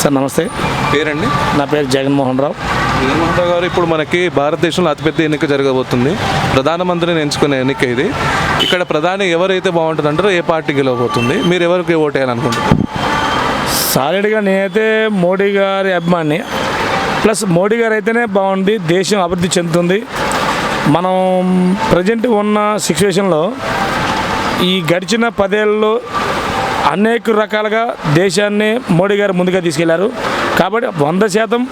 Sir నమస్తే. పేరండి? నా పేరు జగన్మోహన్ రావు. జగన్మోహన్ రావు గారు ఇప్పుడు మనకి భారతదేశంలో అతిపెద్ద ఎన్నిక జరగబోతుంది. ప్రధానమంత్రిని ఎంచుకునే ఎన్నిక ఇది. ఇక్కడ ప్రధాని ఎవరైతే బాగుంటుంది అంటారో ఏ పార్టీ గెలవబోతుంది? మీరు ఎవరికి ఓటు వేయాలనుకుంటున్నారు సాలిడ్గా నేనైతే మోడీ గారి అభిమాని. ప్లస్ మోడీ గారు అయితేనే బాగుంది దేశం అభివృద్ధి చెందుతుంది. మనం ప్రజెంట్ ఉన్న సిచ్యువేషన్లో ఈ గడిచిన పదేళ్ళలో అనేక రకాలుగా దేశాన్ని మోడీ గారు ముందుగా తీసుకెళ్ళారు. కాబట్టి వంద శాతం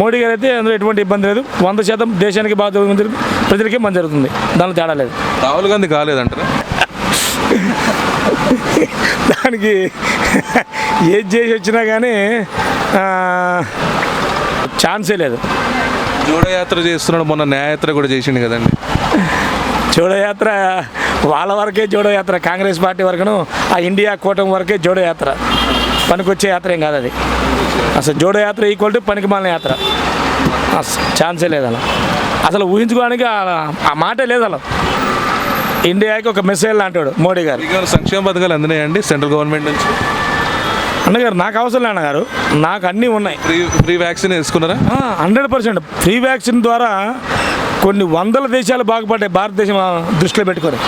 మోడీ గారు అయితే అందులో ఎటువంటి ఇబ్బంది లేదు. వంద శాతం దేశానికి బాగా ప్రజలకి మంచి జరుగుతుంది. దానిలో తేడా లేదు. రాహుల్ గాంధీ కాలేదంటారా? దానికి ఏది చేసి వచ్చినా కానీ ఛాన్సే లేదు. జోడయాత్ర చేస్తున్నాడు. మొన్న న్యాయయాత్ర కూడా చేసిండు కదండి. జోడయాత్ర వాళ్ళ వరకే జోడయాత్ర కాంగ్రెస్ పార్టీ వరకును ఆ ఇండియా కూటమి వరకే జోడయాత్ర పనికొచ్చే యాత్ర ఏం కాదు అది. అసలు జోడయాత్ర ఈక్వల్ టు పనికి మాలిన యాత్ర. ఛాన్సే లేదు అలా. అసలు ఊహించుకోవడానికి ఆ- మాటే లేదు అలా. ఇండియాకి ఒక మెసేజ్ అంటాడు మోడీ గారు. సంక్షేమ పథకాలు అందినాయండి సెంట్రల్ గవర్నమెంట్ నుంచి? అన్నగారు నాకు అవసరం లేదు అన్నగారు. నాకు అన్నీ ఉన్నాయి. ఫ్రీ ఫ్రీ వ్యాక్సిన్ వేసుకున్నారా? Hundred percent. ఫ్రీ వ్యాక్సిన్ ద్వారా కొన్ని వందల దేశాలు బాగుపడ్డాయి భారతదేశం దృష్టిలో పెట్టుకొని.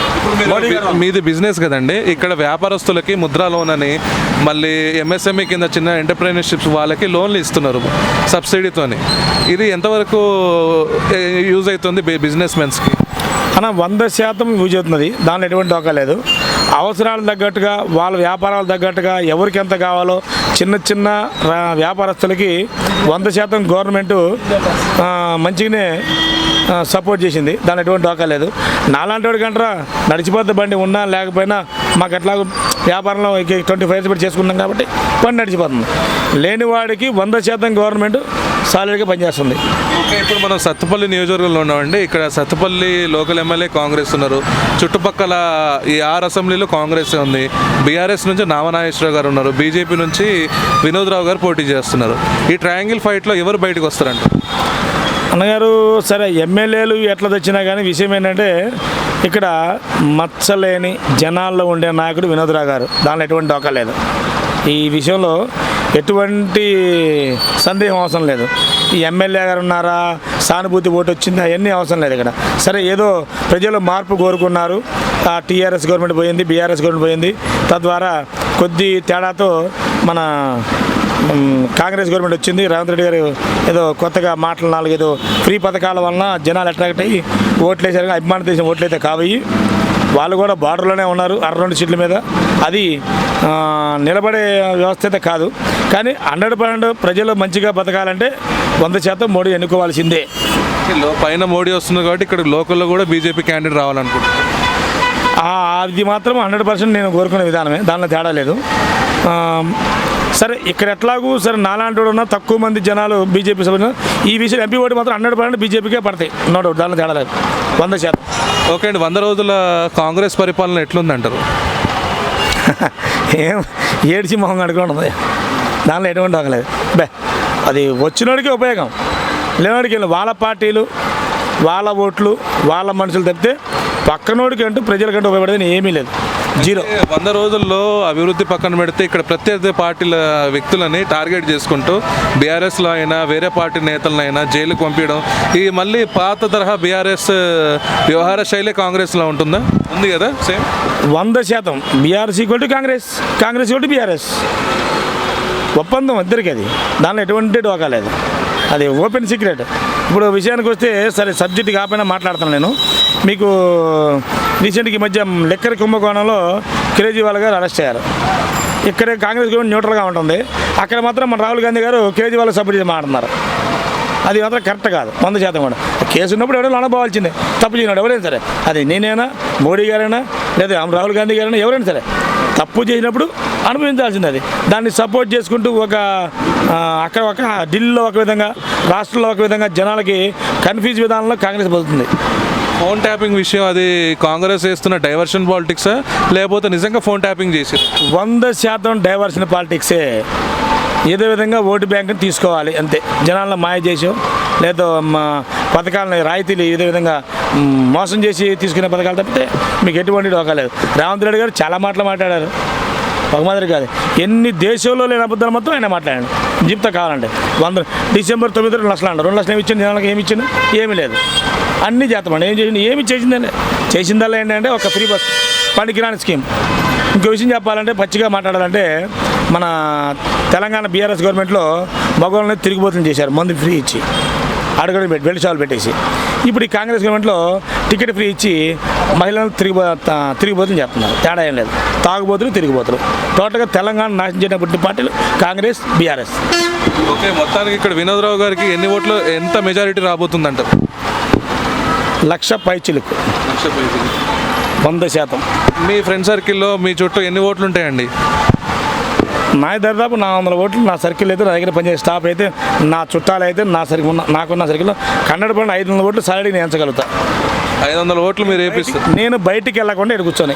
మీది బిజినెస్ కదండి. ఇక్కడ వ్యాపారస్తులకి ముద్రా లోన్ అని మళ్ళీ ఎంఎస్ఎంఈ కింద చిన్న ఎంటర్ప్రైనర్షిప్స్ వాళ్ళకి లోన్లు ఇస్తున్నారు సబ్సిడీతోని. ఇది ఎంతవరకు యూజ్ అవుతుంది బిజినెస్ మెన్స్కి అన్న వంద శాతం యూజ్ అవుతున్నది. దానిలో ఎటువంటి డోకా లేదు. అవసరాలు తగ్గట్టుగా వాళ్ళ వ్యాపారాలు తగ్గట్టుగా ఎవరికి ఎంత కావాలో చిన్న చిన్న వ్యాపారస్తులకి వంద శాతం గవర్నమెంట్ మంచిగానే సపోర్ట్ చేసింది. దాని ఎటువంటి డోకా లేదు. నాలాంటి వాడికి నడిచిపోతే బండి ఉన్నా లేకపోయినా మాకు ఎట్లా వ్యాపారంలో ట్వంటీ ఫైవ్ పెట్టి చేసుకున్నాం కాబట్టి పని నడిచిపోతుంది. లేని వాడికి వంద శాతం గవర్నమెంట్ సాలిడ్గా పనిచేస్తుంది. ఇప్పుడు మనం సత్తుపల్లి నియోజకవర్గంలో ఉన్నామండి. ఇక్కడ సత్తుపల్లి లోకల్ ఎమ్మెల్యే కాంగ్రెస్ ఉన్నారు. చుట్టుపక్కల ఈ ఆరు అసెంబ్లీలో కాంగ్రెస్ ఉంది. బీఆర్ఎస్ నుంచి నామనాగేశ్వరరావు గారు ఉన్నారు. బీజేపీ నుంచి వినోద్ రావు గారు పోటీ చేస్తున్నారు. ఈ ట్రయాంగిల్ ఫైట్లో ఎవరు బయటకు వస్తారంట? అన్నగారు సరే ఎమ్మెల్యేలు ఎట్లా తెచ్చినా కానీ విషయం ఏంటంటే ఇక్కడ మచ్చలేని జనాల్లో ఉండే నాయకుడు వినోద్రావు గారు. దానిలో ఎటువంటి డోకా లేదు. ఈ విషయంలో ఎటువంటి సందేహం అవసరం లేదు. ఈ ఎమ్మెల్యే గారు ఉన్నారా సానుభూతి ఓటు వచ్చింది అవన్నీ అవసరం లేదు ఇక్కడ. సరే ఏదో ప్రజలు మార్పు కోరుకున్నారు. టీఆర్ఎస్ గవర్నమెంట్ పోయింది బీఆర్ఎస్ గవర్నమెంట్ పోయింది. తద్వారా కొద్ది తేడాతో మన కాంగ్రెస్ గవర్నమెంట్ వచ్చింది. రేవంత్ రెడ్డి గారు ఏదో కొత్తగా మాటలు నాలుగు ఏదో ఫ్రీ పథకాల వలన జనాలు అట్రాక్ట్ అయ్యి ఓట్లు వేసారు అభిమాన దేశం ఓట్లు అయితే కావయ్యి. వాళ్ళు కూడా బార్డర్లోనే ఉన్నారు అర రెండు సీట్ల మీద. అది నిలబడే వ్యవస్థ అయితే కాదు. కానీ హండ్రెడ్ పర్సెంట్ ప్రజలు మంచిగా బతకాలంటే వంద శాతం మోడీ ఎన్నుకోవాల్సిందే. పైన మోడీ వస్తుంది కాబట్టి ఇక్కడ లోకల్లో కూడా బీజేపీ క్యాండిడేట్ రావాలనుకుంటున్నారు. ఆ, అది మాత్రం హండ్రెడ్ పర్సెంట్ నేను కోరుకునే విధానమే. దానిలో తేడా లేదు. సరే ఇక్కడ ఎట్లాగూ సరే నాలాంటి వాడు ఉన్నా తక్కువ మంది జనాలు బీజేపీ సభ్యులు. ఈ విషయం ఎంపీ ఓటు మాత్రం హండ్రెడ్ పర్సెంట్ బీజేపీకే పడతాయి. నో డౌట్ దానిలో తేడా లేదు. వంద శాతం. ఓకే అండి వంద రోజుల కాంగ్రెస్ పరిపాలన ఎట్లుందంటారు? ఏం ఏడ్చి మొహం కడుకోండి దానిలో ఎటువంటి దొరకలేదు బే అది వచ్చినోడికి ఉపయోగం. లేనోడికి వెళ్ళి వాళ్ళ పార్టీలు వాళ్ళ ఓట్లు వాళ్ళ మనుషులు తప్పితే పక్కనోడికి అంటూ ప్రజలకంటూ ఉపయోగపడేది ఏమీ లేదు. జీరో. వంద రోజుల్లో అభివృద్ధి పక్కన పెడితే ఇక్కడ ప్రత్యర్థి పార్టీల వ్యక్తులని టార్గెట్ చేసుకుంటూ బీఆర్ఎస్లో అయినా వేరే పార్టీ నేతలనైనా జైలుకు పంపించడం. ఈ మళ్ళీ పాత తరహా బీఆర్ఎస్ వ్యవహార శైలి కాంగ్రెస్లో ఉంటుందా? ఉంది కదా సేమ్? వంద శాతం. BRS equal to Congress. Congress equal to BRS. ఒప్పందం ఇద్దరికి అది. దానిలో ఎటువంటి డోకా లేదు. అది ఓపెన్ సీక్రెట్. ఇప్పుడు విషయానికి వస్తే సరే సబ్జెక్ట్ కాకపోయినా మాట్లాడుతాను నేను. మీకు రీసెంట్గా ఈ మధ్య లెక్కర కుంభకోణంలో కేజ్రీవాల్ గారు అరెస్ట్ అయ్యారు. ఇక్కడ కాంగ్రెస్ గవర్నమెంట్ న్యూట్రల్గా ఉంటుంది. అక్కడ మాత్రం మన రాహుల్ గాంధీ గారు కేజ్రీవాల్ సపోర్ట్ చేసి మాట్లాడుతున్నారు. అది మాత్రం కరెక్ట్ కాదు వంద శాతం కూడా. కేసు ఉన్నప్పుడు ఎవరైనా అనుభవాల్సిందే తప్పు చేయనాడు ఎవరైనా సరే. అది నేనైనా మోడీ గారైనా లేదా రాహుల్ గాంధీ గారైనా ఎవరైనా సరే. తప్పు చేసినప్పుడు అనుభవించాల్సింది అది. దాన్ని సపోర్ట్ చేసుకుంటూ ఒక అక్కడ ఒక ఢిల్లీలో ఒక విధంగా రాష్ట్రంలో ఒక విధంగా జనాలకి కన్ఫ్యూజ్ విధానంలో కాంగ్రెస్ పోతుంది. ఫోన్ ట్యాపింగ్ విషయం అది కాంగ్రెస్ వేస్తున్న డైవర్షన్ పాలిటిక్సా? లేకపోతే నిజంగా ఫోన్ ట్యాపింగ్ చేసి వంద శాతం డైవర్షన్ పాలిటిక్సే. ఏదో విధంగా ఓటు బ్యాంకుని తీసుకోవాలి అంతే. జనాలను మాయ చేసాం లేదా మా పథకాలను రాయితీలు ఏదో విధంగా మోసం చేసి తీసుకునే పథకాలు తప్పితే మీకు ఎటువంటి డోకా లేదు. రేవంత్ రెడ్డి గారు చాలా మాటలు మాట్లాడారు. ఒక మాదిరి కాదు ఎన్ని దేశంలో లేని అబద్ధాలు మొత్తం ఆయన మాట్లాడండి. చెప్తా కావాలంటే. వంద డిసెంబర్ తొమ్మిది రెండు లక్షలు అంటారు రెండు లక్షలు ఏమి ఇచ్చింది జనాలకు ఏమి ఇచ్చింది ఏమీ లేదు. అన్ని చేస్తామండి ఏం చేసింది ఏమి చేసిందండి? చేసిందల్లా ఏంటంటే ఒక ఫ్రీ బస్. పనికిరాని స్కీమ్. ఇంకో విషయం చెప్పాలంటే పచ్చిగా మాట్లాడాలంటే మన తెలంగాణ బీఆర్ఎస్ గవర్నమెంట్లో మగవాళ్ళని తిరిగిపోతులు చేశారు. మందు ఫ్రీ ఇచ్చి. అడగడం పెట్టి బెల్ట్ షాలు పెట్టేసి. ఇప్పుడు ఈ కాంగ్రెస్ గవర్నమెంట్లో టికెట్ ఫ్రీ ఇచ్చి మహిళలను తిరిగిపో తా- తిరిగిపోతులు చేస్తున్నారు తేడా ఏం లేదు. తాగుబోతులు తిరిగిపోతులు. టోటల్గా తెలంగాణ నాశనం చేయడం పార్టీలు కాంగ్రెస్ బీఆర్ఎస్. ఓకే మొత్తానికి ఇక్కడ వినోద్రావు గారికి ఎన్ని ఓట్లు ఎంత మెజారిటీ రాబోతుందంటారు? లక్ష పైచిలుకు. వంద శాతం. మీ ఫ్రెండ్ సర్కిల్లో మీ చుట్టూ ఎన్ని ఓట్లు ఉంటాయండి నా దాదాపు నా వందల ఓట్లు నా సర్కిల్ అయితే నా దగ్గర పనిచేసే స్టాఫ్ అయితే నా చుట్టాలు అయితే నా సర్కిల్ ఉన్న నాకున్న సర్కిల్లో కన్నడ పడిన ఐదు వందల ఓట్లు సాలరీ నేను ఎంచగలుగుతా. ఐదు వందల ఓట్లు మీరు వేపిస్తారు. నేను బయటికి వెళ్ళకుండా ఇక్కడ కూర్చొని.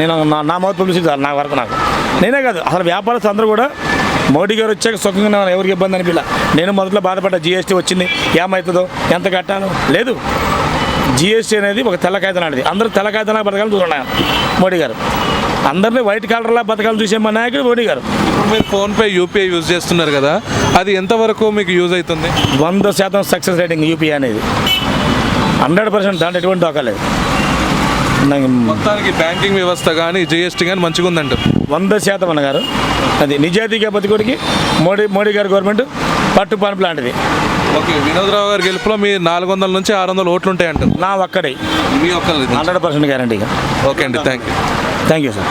నేను నా మౌత్ పబ్లిసిటీ చాలు నా వరకు నాకు. నేనే కాదు అసలు వ్యాపారస్తులు అందరూ కూడా మోడీ గారు వచ్చాక సుఖంగా ఎవరికి ఇబ్బంది అనిపించలే. నేను మొదట్లో బాధపడ్డా జిఎస్టీ వచ్చింది ఏమవుతుందో ఎంత కట్టాలో. లేదు. జిఎస్టీ అనేది ఒక తెల్ల కాగితం లాంటిది. అందరూ తెల్ల కాగితంలా బతకాలని చూస్తున్నాను మోడీ గారు. అందరినీ వైట్ కలర్లా బతకాలని చూసే మా నాయకుడు మోడీ గారు. ఇప్పుడు మీరు ఫోన్పే యూపీఐ యూజ్ చేస్తున్నారు కదా అది ఎంతవరకు మీకు యూజ్ అవుతుంది? వంద శాతం సక్సెస్ రేటింగ్ యూపీఐ అనేది. హండ్రెడ్ పర్సెంట్ దాంట్లో ఎటువంటి దోకాలేదు మొత్తానికి బ్యాంకింగ్ వ్యవస్థ కానీ జిఎస్టీ కానీ మంచిగా ఉందంటారు వంద శాతం అన్నగారు. అది నిజాయితీగా బతికోడికి మోడీ మోడీ గారి గవర్నమెంట్ పట్టు పనుపు లాంటిది. ఓకే వినోద్రావు గారి గెలుపులో మీ నాలుగు వందల నుంచి ఆరు వందల ఓట్లు ఉంటాయంటారు నా ఒక్కడే. మీ ఒక్కరిది. హండ్రెడ్ పర్సెంట్ గ్యారంటీగా. ఓకే అండి thank you thank you sir